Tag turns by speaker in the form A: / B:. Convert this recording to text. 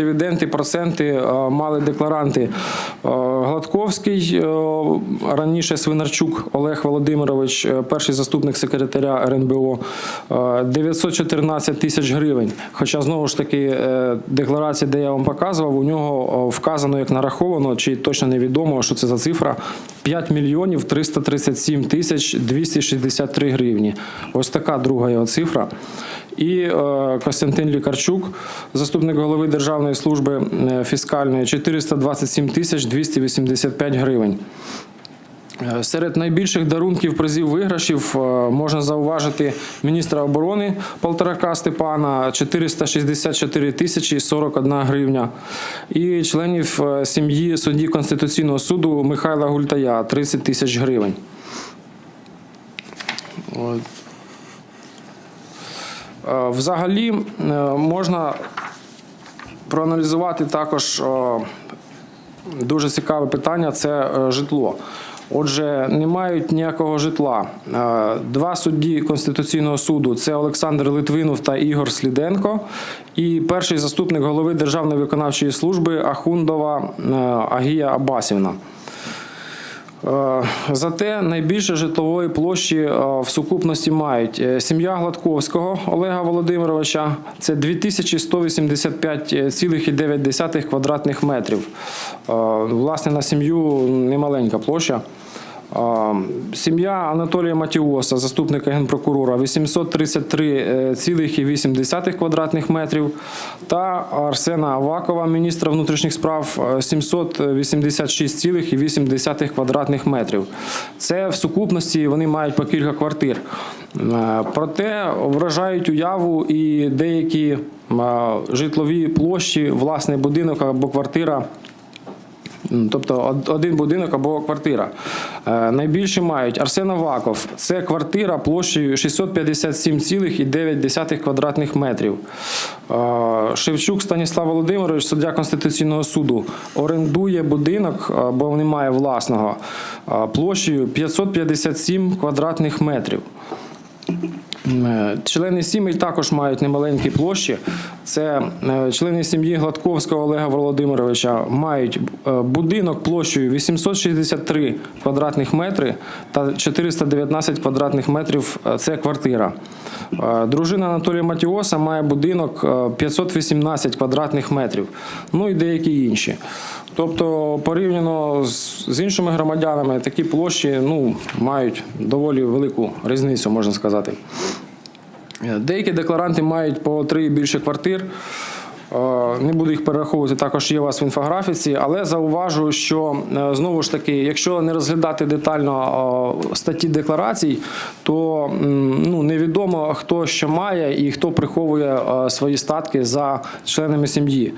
A: Дивіденти, проценти е, мали декларанти е, Гладковський, е, раніше Свинарчук Олег Володимирович, перший заступник секретаря РНБО, е, 914 тисяч гривень. Хоча знову ж таки декларація, де я вам показував, у нього вказано як нараховано, чи точно невідомо, що це за цифра. 5 мільйонів 337 тисяч 263 гривні. Ось така друга його цифра. І е, Костянтин Лікарчук, заступник голови Державної служби е, фіскальної, 427 тисяч 285 гривень. Е, Серед найбільших дарунків призів виграшів можна зауважити міністра оборони Полторака Степана 464 тисячі 41 гривня і членів сім'ї судді Конституційного суду Михайла Гультая 30 тисяч гривень. Е, Взагалі е, можна проаналізувати також е, дуже цікаве питання це житло. Отже, не мають ніякого житла. Два судді Конституційного суду це Олександр Литвинов та Ігор Сліденко, і перший заступник голови Державної виконавчої служби Ахундова Агія Абасівна. Е, Зате найбільше житлової площі е, в сукупності мають е, сім'я Гладковського Олега Володимировича, це 2185,9 квадратних метрів. Власне, на сім'ю немаленька площа. Е, Сім'я Анатолія Матіоса, заступника генпрокурора, 833,8 квадратних метрів. Та Арсена Авакова, міністра внутрішніх справ, е, 786,8 квадратних метрів. Це в сукупності вони мають по кілька квартир. Е, Проте вражають уяву і деякі е, житлові площі, власний будинок або квартира. Тобто один будинок або квартира. Е, Найбільше мають Арсен Аваков. Це квартира площею 657,9 квадратних метрів. Е, Шевчук Станіслав Володимирович, суддя Конституційного суду, орендує будинок, е, бо немає власного, площею 557 квадратних метрів. Е, Члени сімей також мають немаленькі площі. Це е, члени сім'ї Гладковського Олега Володимировича мають е, будинок площею 863 квадратних метри та 419 квадратних метрів це квартира. Дружина Анатолія Матіоса має будинок е, 518 квадратних метрів, ну і деякі інші. Тобто, порівняно з, іншими громадянами, такі площі ну, мають доволі велику різницю, можна сказати. Деякі декларанти мають по три і більше квартир. Е, Не буду їх перераховувати, також є у вас в інфографіці, але зауважу, що е, знову ж таки, якщо не розглядати детально е, статті декларацій, то ну, невідомо хто що має і хто приховує свої статки за членами сім'ї.